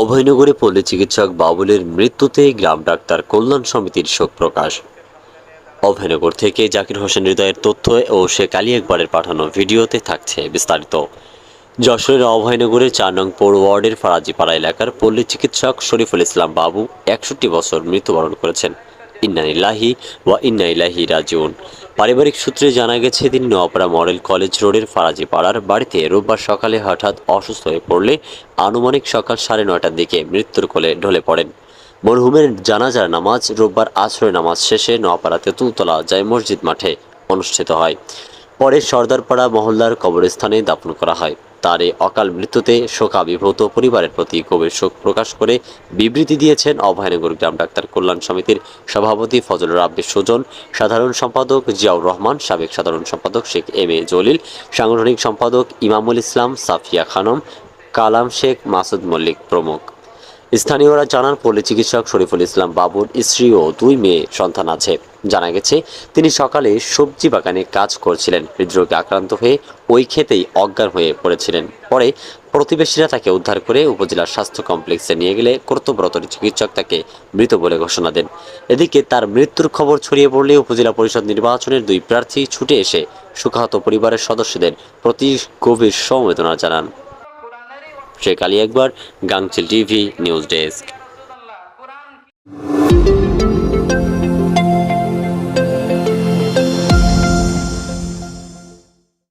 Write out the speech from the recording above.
অভয়নগরে পল্লী চিকিৎসক বাবুলের মৃত্যুতে গ্রাম ডাক্তার কল্যাণ সমিতির শোক প্রকাশ। অভয়নগর থেকে জাকির হোসেন হৃদয়ের তথ্য ও শেখ আলী একবারের পাঠানো ভিডিওতে থাকছে বিস্তারিত। যশোরের অভয়নগরের চার নং পৌর ওয়ার্ডের ফারাজিপাড়া এলাকার পল্লী চিকিৎসক শরীফুল ইসলাম বাবু একষট্টি বছর মৃত্যুবরণ করেছেন। ইন্নানিল্লাহি ওয়া ইন্নাইলাহি রাজিউন। পারিবারিক সূত্রে জানা গেছে তিনি নোয়াপাড়া মডেল কলেজ রোডের ফারাজি পাড়ার বাড়িতে রোববার সকালে হঠাৎ অসুস্থ হয়ে পড়লে আনুমানিক সকাল সাড়ে নয়টার দিকে মৃত্যুর কোলে ঢলে পড়েন। মরহুমের জানাজার নামাজ রোববার আশ্রয় নামাজ শেষে নোয়াপাড়া তুলতলা যায় মসজিদ মাঠে অনুষ্ঠিত হয়। পরে সর্দারপাড়া মহল্লার কবরস্থানে দাপন করা হয়। তার এই অকাল মৃত্যুতে শোকাবিভূত পরিবারের প্রতি গভীর শোক প্রকাশ করে বিবৃতি দিয়েছেন অভয়নগর গ্রাম ডাক্তার কল্যাণ সমিতির সভাপতি ফজল রাব্বি সুজন, সাধারণ সম্পাদক জিয়াউর রহমান, সাবেক সাধারণ সম্পাদক শেখ এম এ জলিল, সাংগঠনিক সম্পাদক ইমামুল ইসলাম সাফিয়া খানম, কালাম শেখ মাসুদ মল্লিক প্রমুখ। স্থানীয়রা জানান, পল্লী চিকিৎসক শরীফুল ইসলাম বাবুর স্ত্রী ও দুই মেয়ে সন্তান আছে। জানা গেছে, তিনি সকালে সবজি বাগানে কাজ করছিলেন। হৃদরোগে আক্রান্ত হয়ে ওই ক্ষেতেই অজ্ঞান হয়ে পড়েছিলেন। পরে প্রতিবেশীরা তাকে উদ্ধার করে উপজেলা স্বাস্থ্য কমপ্লেক্সে নিয়ে গেলে কর্তব্যরত চিকিৎসক তাকে মৃত বলে ঘোষণা দেন। এদিকে তার মৃত্যুর খবর ছড়িয়ে পড়লে উপজেলা পরিষদ নির্বাচনের দুই প্রার্থী ছুটে এসে সুখাহত পরিবারের সদস্যদের প্রতি গভীর সমবেদনা জানান। শেখ আলী একবার, গাংচিল টিভি, নিউজ ডেস্ক।